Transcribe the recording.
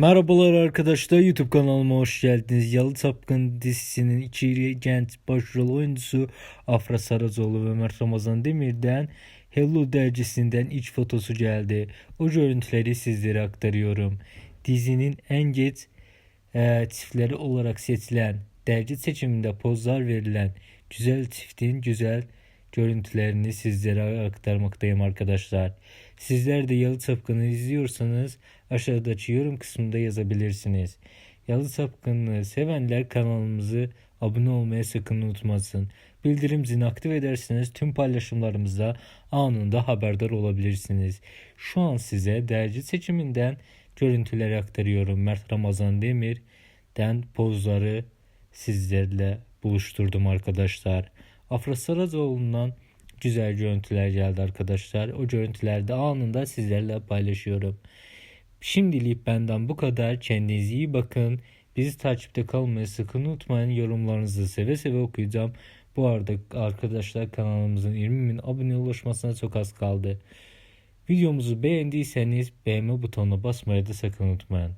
Merhabalar arkadaşlar YouTube kanalıma hoş geldiniz. Yalı Sapkın dizisinin içeriği genç başrol oyuncusu Afra Saracoğlu ve Mert Ramazan Demir'den Hello dergisinden iç fotosu geldi. O görüntüleri sizlere aktarıyorum. Dizinin en geç e, çiftleri olarak seçilen, dergi seçiminde pozlar verilen güzel çiftin güzel görüntülerini sizlere aktarmaktayım arkadaşlar. Sizler de Yalı Çapkın'ı izliyorsanız aşağıdaki yorum kısmında yazabilirsiniz. Yalı Çapkın'ı sevenler kanalımızı abone olmaya sakın unutmasın. Bildirim zilini aktif ederseniz tüm paylaşımlarımızda anında haberdar olabilirsiniz. Şu an size dergi seçiminden görüntüleri aktarıyorum. Mert Ramazan Demir'den pozları sizlerle buluşturdum arkadaşlar. Afra Saracoğlu'ndan güzel görüntüler geldi arkadaşlar. O görüntüleri de anında sizlerle paylaşıyorum. Şimdilik benden bu kadar. Kendinize iyi bakın. Bizi takipte kalmayı sakın unutmayın. Yorumlarınızı seve seve okuyacağım. Bu arada arkadaşlar kanalımızın 20 bin abone ulaşmasına çok az kaldı. Videomuzu beğendiyseniz beğenme butonuna basmayı da sakın unutmayın.